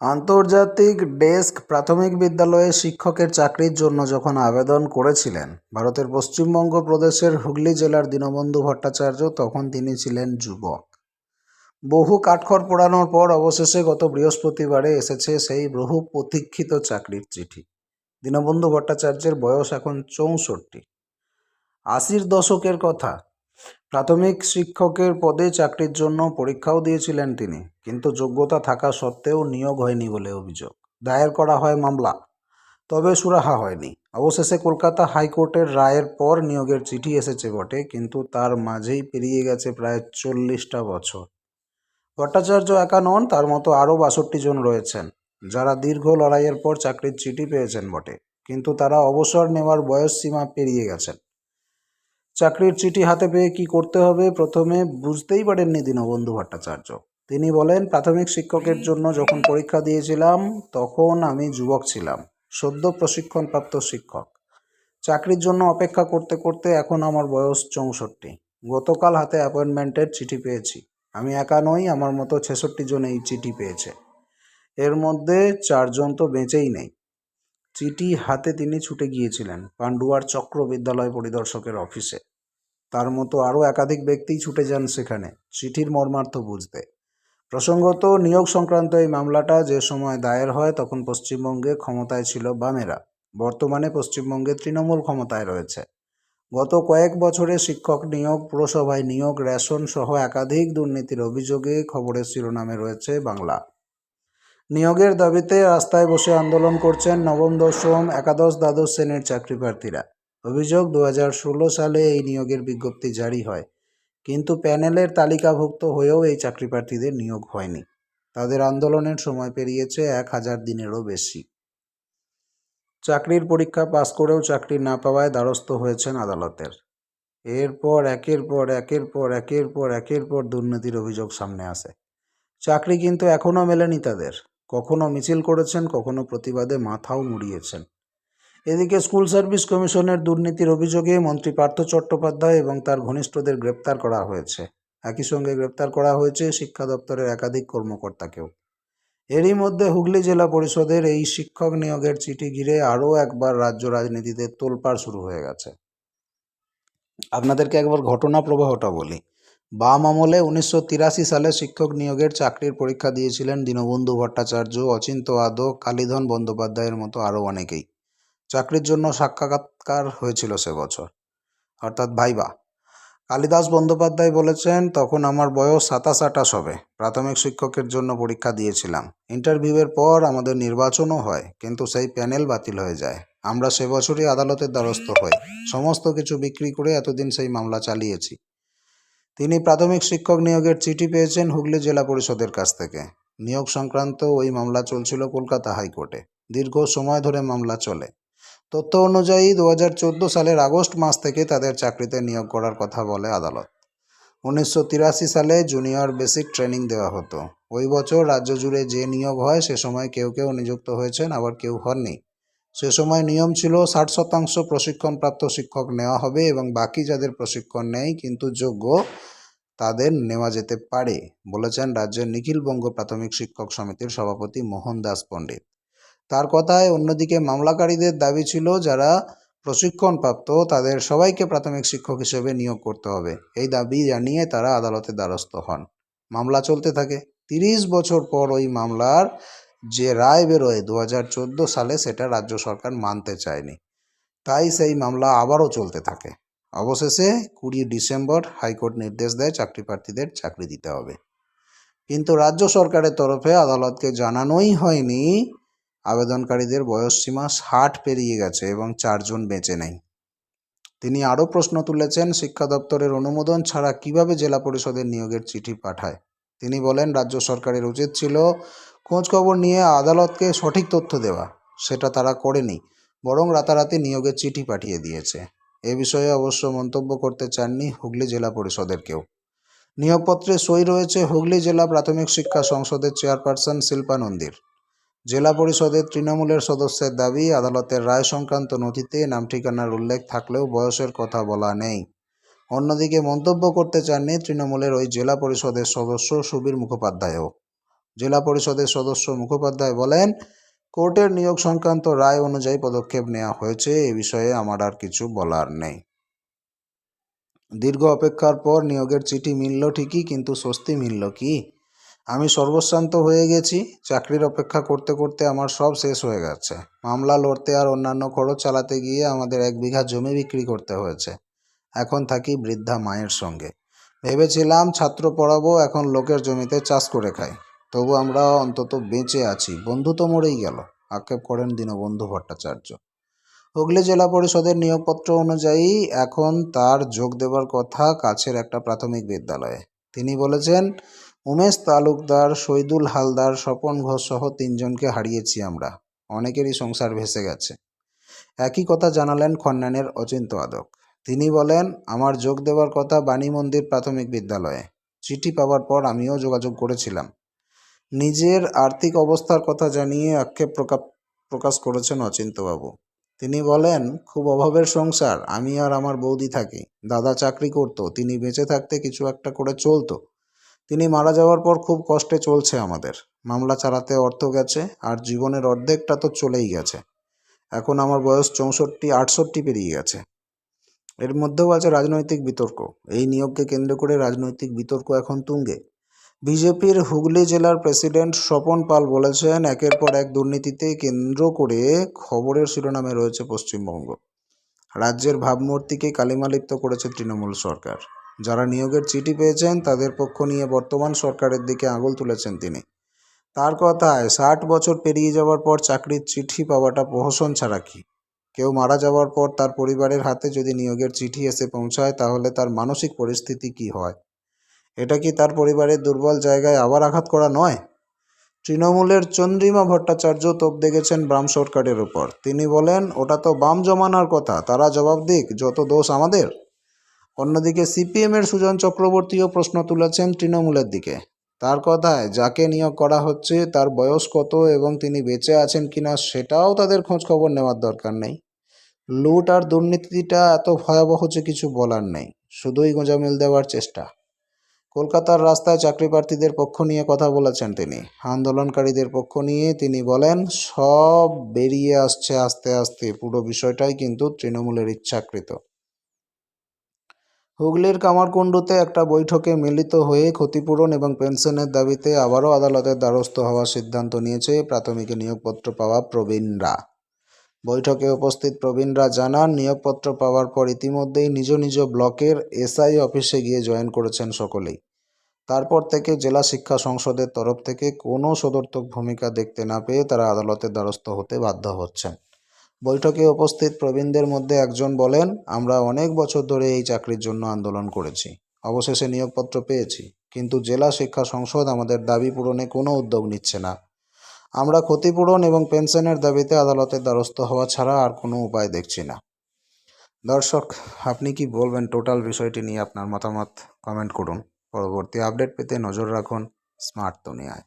আন্তর্জাতিক ডেস্ক প্রাথমিক বিদ্যালয়ে শিক্ষকের চাকরির জন্য যখন আবেদন করেছিলেন, ভারতের পশ্চিমবঙ্গ প্রদেশের হুগলি জেলার দীনবন্ধু ভট্টাচার্য, তখন তিনি ছিলেন যুবক। বহু কাঠখড় পোড়ানোর পর অবশেষে গত বৃহস্পতিবারে এসেছে সেই বহু প্রতীক্ষিত চাকরির চিঠি। দীনবন্ধু ভট্টাচার্যের বয়স এখন চৌষট্টি। আশির দশকের কথা প্রাথমিক শিক্ষকের পদে চাকরির জন্য পরীক্ষাও দিয়েছিলেন তিনি, কিন্তু যোগ্যতা থাকা সত্ত্বেও নিয়োগ হয়নি বলে অভিযোগ। দায়ের করা হয় মামলা, তবে সুরাহা হয়নি। অবশেষে কলকাতা হাইকোর্টের রায়ের পর নিয়োগের চিঠি এসেছে বটে, কিন্তু তার মাঝেই পেরিয়ে গেছে প্রায় চল্লিশটা বছর। ভট্টাচার্য একা নন, তার মতো আরও বাষট্টি জন রয়েছেন, যারা দীর্ঘ লড়াইয়ের পর চাকরির চিঠি পেয়েছেন বটে, কিন্তু তারা অবসর নেওয়ার বয়স সীমা পেরিয়ে গেছেন। চাকরির চিঠি হাতে পেয়ে কি করতে হবে? প্রথমে বুঝতেই পারেননি দীনবন্ধু ভট্টাচার্য। তিনি বলেন, প্রাথমিক শিক্ষকের জন্য যখন পরীক্ষা দিয়েছিলাম, তখন আমি যুবক ছিলাম, সদ্য প্রশিক্ষণপ্রাপ্ত শিক্ষক। চাকরির জন্য অপেক্ষা করতে করতে এখন আমার বয়স চৌষট্টি। গতকাল হাতে অ্যাপয়েন্টমেন্টের চিঠি পেয়েছি। আমি একা নই, আমার মতো ছেষট্টি জন এই চিঠি পেয়েছে। এর মধ্যে চারজন তো বেঁচেই নেই। চিঠি হাতে তিনি ছুটে গিয়েছিলেন পান্ডুয়ার চক্র বিদ্যালয় পরিদর্শকের অফিসে। তার মতো আরও একাধিক ব্যক্তিই ছুটে যান সেখানে, চিঠির মর্মার্থ বুঝতে। প্রসঙ্গত, নিয়োগ সংক্রান্ত এই মামলাটা যে সময় দায়ের হয় তখন পশ্চিমবঙ্গে ক্ষমতায় ছিল বামেরা, বর্তমানে পশ্চিমবঙ্গে তৃণমূল ক্ষমতায় রয়েছে। গত কয়েক বছরে শিক্ষক নিয়োগ, পুরসভায় নিয়োগ, রেশন সহ একাধিক দুর্নীতির অভিযোগে খবরের শিরোনামে রয়েছে বাংলা। নিয়োগের দাবিতে রাস্তায় বসে আন্দোলন করছেন নবম দশম একাদশ দ্বাদশ শ্রেণির চাকরি প্রার্থীরা অভিযোগ দু হাজার ষোলো সালে এই নিয়োগের বিজ্ঞপ্তি জারি হয়। কিন্তু প্যানেলের তালিকাভুক্ত হয়েও এই চাকরি প্রার্থীদের নিয়োগ হয়নি। তাদের আন্দোলনের সময় পেরিয়েছে এক হাজার দিনেরও বেশি। চাকরির পরীক্ষা পাশ করেও চাকরি না পাওয়ায় দ্বারস্থ হয়েছেন আদালতের। এরপর, একের পর একের পর একের পর একের পর দুর্নীতির অভিযোগ সামনে আসে। চাকরি কিন্তু এখনও মেলেনি তাদের। কখনো মিছিল করেছেন কখনো প্রতিবাদে মাথাও মুড়িয়েছেন। এদিকে স্কুল সার্ভিস কমিশনের দুর্নীতির অভিযোগে মন্ত্রী পার্থ চট্টোপাধ্যায় এবং তার ঘনিষ্ঠদের গ্রেপ্তার করা হয়েছে। একই সঙ্গে গ্রেপ্তার করা হয়েছে শিক্ষা দপ্তরের একাধিক কর্মকর্তাকেও। এরই মধ্যে হুগলি জেলা পরিষদের এই শিক্ষক নিয়োগের চিঠি ঘিরে আরও একবার রাজ্য রাজনীতিতে তোলপাড় শুরু হয়ে গেছে। আপনাদেরকে একবার ঘটনা প্রবাহটা বলি। বাম আমলে উনিশশো তিরাশি সালে শিক্ষক নিয়োগের চাকরির পরীক্ষা দিয়েছিলেন দীনবন্ধু ভট্টাচার্য অচিন্ত আদক, কালীধন বন্দ্যোপাধ্যায়ের মতো আরও অনেকেই। চাকরির জন্য সাক্ষাৎকার হয়েছিল সে বছর। অর্থাৎ ভাইবা। কালিদাস বন্দ্যোপাধ্যায় বলেছেন, তখন আমার বয়স সাতাশ আটাশ হবে। প্রাথমিক শিক্ষকের জন্য পরীক্ষা দিয়েছিলাম। ইন্টারভিউয়ের পর আমাদের নির্বাচনও হয়, কিন্তু সেই প্যানেল বাতিল হয়ে যায়। আমরা সে বছরই আদালতের দ্বারস্থ হই। সমস্ত কিছু বিক্রি করে এতদিন সেই মামলা চালিয়েছি। তিনি প্রাথমিক শিক্ষক নিয়োগের চিঠি পেয়েছেন হুগলি জেলা পরিষদের কাছ থেকে। নিয়োগ সংক্রান্ত ওই মামলা চলছিল কলকাতা হাইকোর্টে। দীর্ঘ সময় ধরে মামলা চলে। তথ্য অনুযায়ী দু হাজার চোদ্দ সালের আগস্ট মাস থেকে তাদের চাকরিতে নিয়োগ করার কথা বলে আদালত। উনিশশো তিরাশি সালে জুনিয়র বেসিক ট্রেনিং দেওয়া হতো। ওই বছর রাজ্য জুড়ে যে নিয়োগ হয়, সে সময় কেউ কেউ নিযুক্ত হয়েছেন, আবার কেউ হননি। সে সময় নিয়ম ছিল, ষাট শতাংশ প্রশিক্ষণপ্রাপ্ত শিক্ষক নেওয়া হবে এবং বাকি যাদের প্রশিক্ষণ নেই, কিন্তু যোগ্য তাদের নেওয়া যেতে পারে, বলেছেন রাজ্যের নিখিল বঙ্গ প্রাথমিক শিক্ষক সমিতির সভাপতি মোহন দাস পণ্ডিত। তার কথায় অন্যদিকে মামলাকারীদের দাবি ছিল যারা প্রশিক্ষণপ্রাপ্ত, তাদের সবাইকে প্রাথমিক শিক্ষক হিসেবে নিয়োগ করতে হবে। এই দাবি জানিয়ে তারা আদালতে দ্বারস্থ হন। মামলা চলতে থাকে। তিরিশ বছর পর ওই মামলার যে রায় বেরোয় দু চোদ্দ সালে, সেটা রাজ্য সরকার মানতে চায়নি। তাই সেই মামলা আবারও চলতে থাকে। অবশেষে কুড়ি ডিসেম্বর হাইকোর্ট নির্দেশ দেয় চাকরি প্রার্থীদের চাকরি দিতে হবে। কিন্তু রাজ্য সরকারের তরফে আদালতকে জানানোই হয়নি আবেদনকারীদের বয়সসীমা ষাট পেরিয়ে গেছে এবং চারজন বেঁচে নেই। তিনি আরও প্রশ্ন তুলেছেন, শিক্ষা দপ্তরের অনুমোদন ছাড়া কীভাবে জেলা পরিষদের নিয়োগের চিঠি পাঠায়? তিনি বলেন, রাজ্য সরকারের উচিত ছিল খোঁজখবর নিয়ে আদালতকে সঠিক তথ্য দেওয়া। সেটা তারা করেনি, বরং রাতারাতি নিয়োগের চিঠি পাঠিয়ে দিয়েছে। এ বিষয়ে অবশ্য মন্তব্য করতে চাননি হুগলি জেলা পরিষদের কেউ। নিয়োগপত্রে সই রয়েছে হুগলি জেলা প্রাথমিক শিক্ষা সংসদের চেয়ারপারসন শিল্পা নন্দীর। জেলা পরিষদের তৃণমূলের সদস্যের দাবি, আদালতের রায় সংক্রান্ত নথিতে নাম ঠিকানার উল্লেখ থাকলেও বয়সের কথা বলা নেই। অন্যদিকে মন্তব্য করতে চাননি তৃণমূলের ওই জেলা পরিষদের সদস্য সুবীর মুখোপাধ্যায়ও। জেলা পরিষদের সদস্য মুখোপাধ্যায় বলেন, কোর্টের নিয়োগ সংক্রান্ত রায় অনুযায়ী পদক্ষেপ নেওয়া হয়েছে, এ বিষয়ে আমার আর কিছু বলার নেই। দীর্ঘ অপেক্ষার পর নিয়োগের চিঠি মিলল ঠিকই, কিন্তু স্বস্তি মিলল কি? আমি সর্বশ্রান্ত হয়ে গেছি, চাকরির অপেক্ষা করতে করতে আমার সব শেষ হয়ে গেছে। মামলা লড়তে আর অন্যান্য খরচ চালাতে গিয়ে আমাদের এক বিঘা জমি বিক্রি করতে হয়েছে। এখন থাকি বৃদ্ধা মায়ের সঙ্গে। ভেবেছিলাম ছাত্র পড়াবো, এখন লোকের জমিতে চাষ করে খাই। তবু আমরা অন্তত বেঁচে আছি, বন্ধু তো মরেই গেল, আক্ষেপ করেন দীনবন্ধু ভট্টাচার্য। হুগলি জেলা পরিষদের নিয়োগপত্র অনুযায়ী এখন তার যোগ দেবার কথা কাছের একটা প্রাথমিক বিদ্যালয়ে। তিনি বলেছেন উমেশ তালুকদার, শহীদুল হালদার, স্বপন ঘোষ সহ তিনজনকে হারিয়েছি আমরা। অনেকেরই সংসার ভেসে গেছে। একই কথা জানালেন খন্নানের অচিন্ত আদক। তিনি বলেন, আমার যোগ দেওয়ার কথা বাণী মন্দির প্রাথমিক বিদ্যালয়ে। চিঠি পাওয়ার পর আমিও যোগাযোগ করেছিলাম। নিজের আর্থিক অবস্থার কথা জানিয়ে আক্ষেপ প্রকাশ করেছেন অচিন্তবাবু তিনি বলেন, খুব অভাবের সংসার, আমি আর আমার বৌদি থাকি। দাদা চাকরি করতো, তিনি বেঁচে থাকতে কিছু একটা করে চলতো। তিনি মারা যাওয়ার পর খুব কষ্টে চলছে আমাদের। মামলা চালাতে অর্থ গেছে আর জীবনের অর্ধেকটা তো চলেই গেছে। এখন আমার বয়স চৌষট্টি, আটষট্টি পেরিয়ে গেছে। এর মধ্যেও আছে রাজনৈতিক বিতর্ক। এই নিয়োগকে কেন্দ্র করে রাজনৈতিক বিতর্ক এখন তুঙ্গে। বিজেপির হুগলি জেলার প্রেসিডেন্ট স্বপন পাল বলেছেন, একের পর এক দুর্নীতিতে কেন্দ্র করে খবরের শিরোনামে রয়েছে পশ্চিমবঙ্গ। রাজ্যের ভাবমূর্তিকে কালিমালিপ্ত করেছে তৃণমূল সরকার। যারা নিয়োগের চিঠি পেয়েছেন, তাদের পক্ষ নিয়ে বর্তমান সরকারের দিকে আঙুল তুলেছেন তিনি। তার কথায়, ষাট বছর পেরিয়ে যাওয়ার পর চাকরির চিঠি পাওয়াটা প্রহসন ছাড়া কি? কেউ মারা যাওয়ার পর তার পরিবারের হাতে যদি নিয়োগের চিঠি এসে পৌঁছায়, তাহলে তার মানসিক পরিস্থিতি কি হয়? এটা কি তার পরিবারের দুর্বল জায়গায় আবার আঘাত করা নয়? তৃণমূলের চন্দ্রিমা ভট্টাচার্য তোপ দেখেছেন বাম সরকারের উপর। তিনি বলেন, ওটা তো বাম জমানার কথা। তারা জবাব দিক যত দোষ আমাদের অন্যদিকে সিপিএমের সুজন চক্রবর্তীও প্রশ্ন তুলেছেন তৃণমূলের দিকে। তার কথায়, যাকে নিয়োগ করা হচ্ছে, তার বয়স কত এবং তিনি বেঁচে আছেন কিনা সেটাও তাদের খোঁজ খবর নেওয়ার দরকার নেই। লুট আর দুর্নীতিটা এত ভয়াবহ যে কিছু বলার নেই। শুধুই গোঁজামিল দেওয়ার চেষ্টা। কলকাতার রাস্তায় চাকরি প্রার্থীদের পক্ষ নিয়ে কথা বলেছেন তিনি। আন্দোলনকারীদের পক্ষ নিয়ে তিনি বলেন, সব বেরিয়ে আসছে আস্তে আস্তে। পুরো বিষয়টাই কিন্তু তৃণমূলের ইচ্ছাকৃত। হুগলির কামারকুণ্ডুতে একটা বৈঠকে মিলিত হয়ে ক্ষতিপূরণ এবং পেনশনের দাবিতে আবারও আদালতের দ্বারস্থ হওয়ার সিদ্ধান্ত নিয়েছে প্রাথমিক নিয়োগপত্র পাওয়া প্রবীণরা। বৈঠকে উপস্থিত প্রবীণরা জানান, নিয়োগপত্র পাওয়ার পর ইতিমধ্যেই নিজ নিজ ব্লকের এসআই অফিসে গিয়ে জয়েন করেছেন সকলেই। তারপর থেকে জেলা শিক্ষা সংসদের তরফ থেকে কোনো সদর্থক ভূমিকা দেখতে না পেয়ে তারা আদালতের দ্বারস্থ হতে বাধ্য হচ্ছেন। বৈঠকে উপস্থিত প্রবীণদের মধ্যে একজন বলেন, আমরা অনেক বছর ধরে এই চাকরির জন্য আন্দোলন করেছি। অবশেষে নিয়োগপত্র পেয়েছি, কিন্তু জেলা শিক্ষা সংসদ আমাদের দাবি পূরণে কোনো উদ্যোগ নিচ্ছে না। আমরা ক্ষতিপূরণ এবং পেনশনের দাবিতে আদালতের দ্বারস্থ হওয়া ছাড়া আর কোনো উপায় দেখছি না। দর্শক, আপনি কি বলবেন টোটাল বিষয়টি নিয়ে আপনার মতামত? কমেন্ট করুন। পরবর্তী আপডেট পেতে নজর রাখুন স্মার্ট দুনিয়ায়।